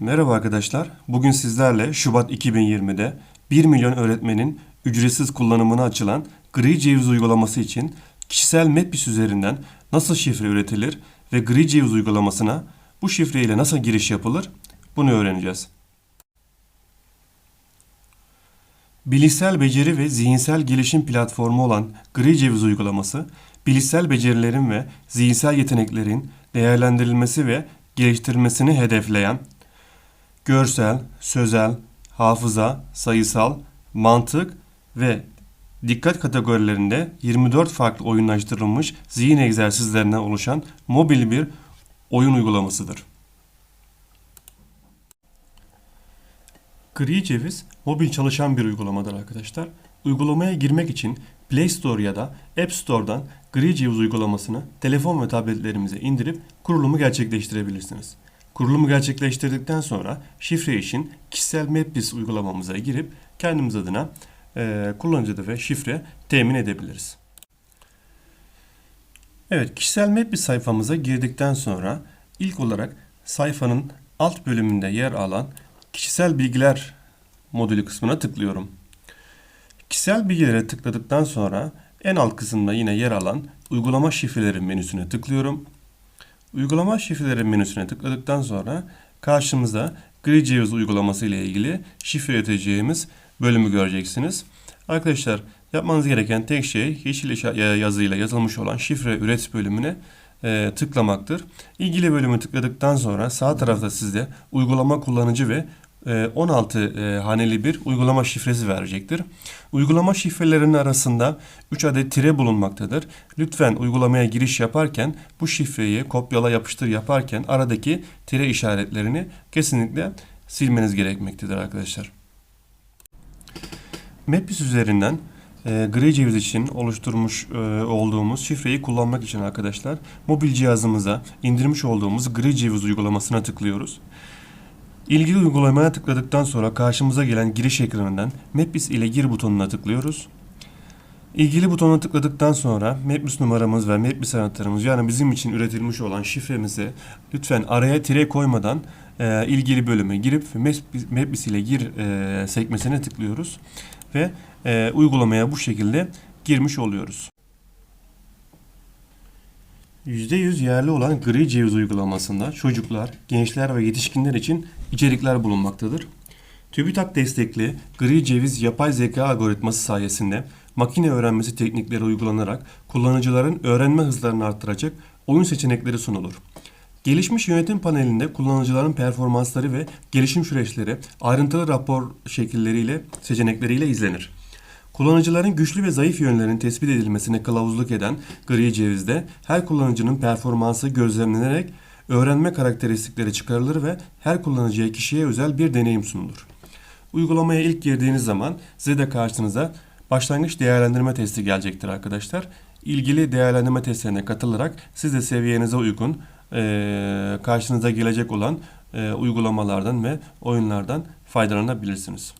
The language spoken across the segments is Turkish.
Merhaba arkadaşlar. Bugün sizlerle Şubat 2020'de 1 milyon öğretmenin ücretsiz kullanımına açılan Gri Ceviz uygulaması için kişisel Medbis üzerinden nasıl şifre üretilir ve Gri Ceviz uygulamasına bu şifre ile nasıl giriş yapılır bunu öğreneceğiz. Bilişsel beceri ve zihinsel gelişim platformu olan Gri Ceviz uygulaması, bilişsel becerilerin ve zihinsel yeteneklerin değerlendirilmesi ve geliştirilmesini hedefleyen görsel, sözel, hafıza, sayısal, mantık ve dikkat kategorilerinde 24 farklı oyunlaştırılmış zihin egzersizlerinden oluşan mobil bir oyun uygulamasıdır. Gri Ceviz mobil çalışan bir uygulamadır arkadaşlar. Uygulamaya girmek için Play Store ya da App Store'dan Gri Ceviz uygulamasını telefon ve tabletlerimize indirip kurulumu gerçekleştirebilirsiniz. Kurulumu gerçekleştirdikten sonra şifre için kişisel Medbis uygulamamıza girip kendimiz adına e, kullanıcı adı ve şifre temin edebiliriz. Evet, kişisel Medbis sayfamıza girdikten sonra ilk olarak sayfanın alt bölümünde yer alan kişisel bilgiler modülü kısmına tıklıyorum. Kişisel bilgilere tıkladıktan sonra en alt kısımda yine yer alan uygulama şifreleri menüsüne tıklıyorum. Uygulama şifreleri menüsüne tıkladıktan sonra karşımızda Gri Ceviz uygulaması ile ilgili şifre üreteceğimiz bölümü göreceksiniz. Arkadaşlar yapmanız gereken tek şey yeşil yazıyla yazılmış olan şifre üret bölümüne e, tıklamaktır. İlgili bölümü tıkladıktan sonra sağ tarafta sizde uygulama kullanıcı ve 16 e, haneli bir uygulama şifresi verecektir. Uygulama şifrelerinin arasında 3 adet tire bulunmaktadır. Lütfen uygulamaya giriş yaparken bu şifreyi kopyala yapıştır yaparken aradaki tire işaretlerini kesinlikle silmeniz gerekmektedir arkadaşlar. Mapis üzerinden e, Grey Ceviz için oluşturmuş e, olduğumuz şifreyi kullanmak için arkadaşlar mobil cihazımıza indirmiş olduğumuz Grey Ceviz uygulamasına tıklıyoruz. İlgili uygulamaya tıkladıktan sonra karşımıza gelen giriş ekranından Mapbis ile gir butonuna tıklıyoruz. İlgili butona tıkladıktan sonra Mapbis numaramız ve Mapbis anahtarımız yani bizim için üretilmiş olan şifremizi lütfen araya tire koymadan e, ilgili bölüme girip Mapbis, ile gir e, sekmesine tıklıyoruz ve e, uygulamaya bu şekilde girmiş oluyoruz. %100 yerli olan Gri Ceviz uygulamasında çocuklar, gençler ve yetişkinler için içerikler bulunmaktadır. TÜBİTAK destekli Gri Ceviz yapay zeka algoritması sayesinde makine öğrenmesi teknikleri uygulanarak kullanıcıların öğrenme hızlarını arttıracak oyun seçenekleri sunulur. Gelişmiş yönetim panelinde kullanıcıların performansları ve gelişim süreçleri ayrıntılı rapor şekilleriyle seçenekleriyle izlenir. Kullanıcıların güçlü ve zayıf yönlerinin tespit edilmesine kılavuzluk eden Gri Ceviz'de her kullanıcının performansı gözlemlenerek öğrenme karakteristikleri çıkarılır ve her kullanıcıya kişiye özel bir deneyim sunulur. Uygulamaya ilk girdiğiniz zaman size de karşınıza başlangıç değerlendirme testi gelecektir arkadaşlar. İlgili değerlendirme testlerine katılarak siz de seviyenize uygun karşınıza gelecek olan uygulamalardan ve oyunlardan faydalanabilirsiniz.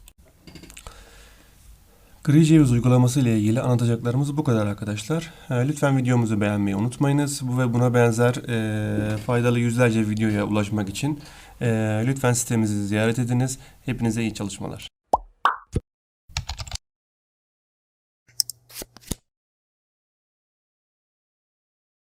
Gri Ceviz uygulaması ile ilgili anlatacaklarımız bu kadar arkadaşlar. E, Lütfen videomuzu beğenmeyi unutmayınız. Bu ve buna benzer e, faydalı yüzlerce videoya ulaşmak için e, lütfen sitemizi ziyaret ediniz. Hepinize iyi çalışmalar.